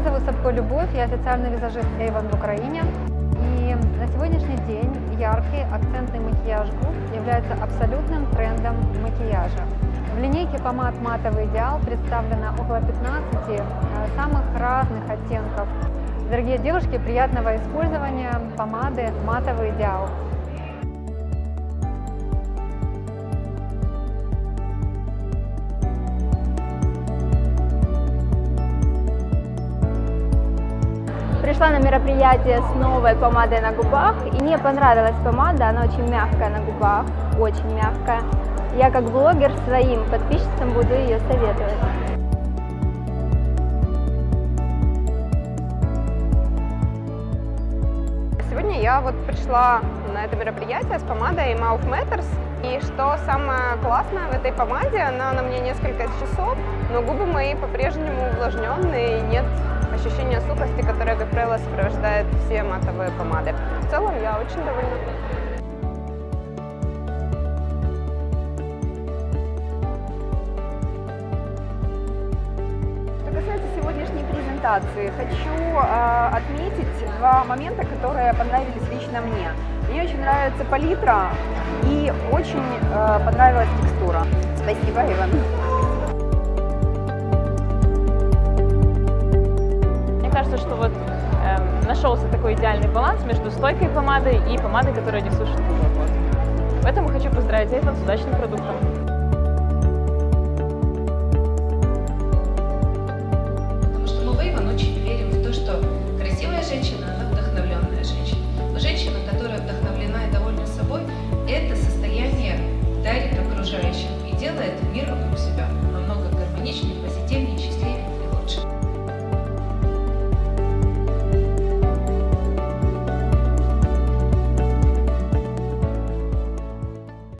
Меня зовут Сапко Любовь, я официальный визажист Avon в Украине. И на сегодняшний день яркий акцентный макияж губ является абсолютным трендом макияжа. В линейке помад «Матовый идеал» представлено около 15 э, самых разных оттенков. Дорогие девушки, приятного использования помады «Матовый идеал». Пришла на мероприятие с новой помадой на губах, и мне понравилась помада, она очень мягкая на губах, очень мягкая. Я как блогер своим подписчицам буду ее советовать. Сегодня я вот пришла на это мероприятие с помадой Mouth Matters. И что самое классное в этой помаде, она на мне несколько часов, но губы мои по-прежнему увлажненные, и нет ощущения сухости, которое, как правило, сопровождает все матовые помады. В целом я очень довольна. Презентации, хочу э, отметить два момента, которые понравились лично мне. Мне очень нравится палитра и очень э, понравилась текстура. Спасибо, Иван. Мне кажется, что вот эм, нашелся такой идеальный баланс между стойкой помадой и помадой, которая не сушит. Вот. Поэтому хочу поздравить Avon с удачным продуктом. Делает мир вокруг себя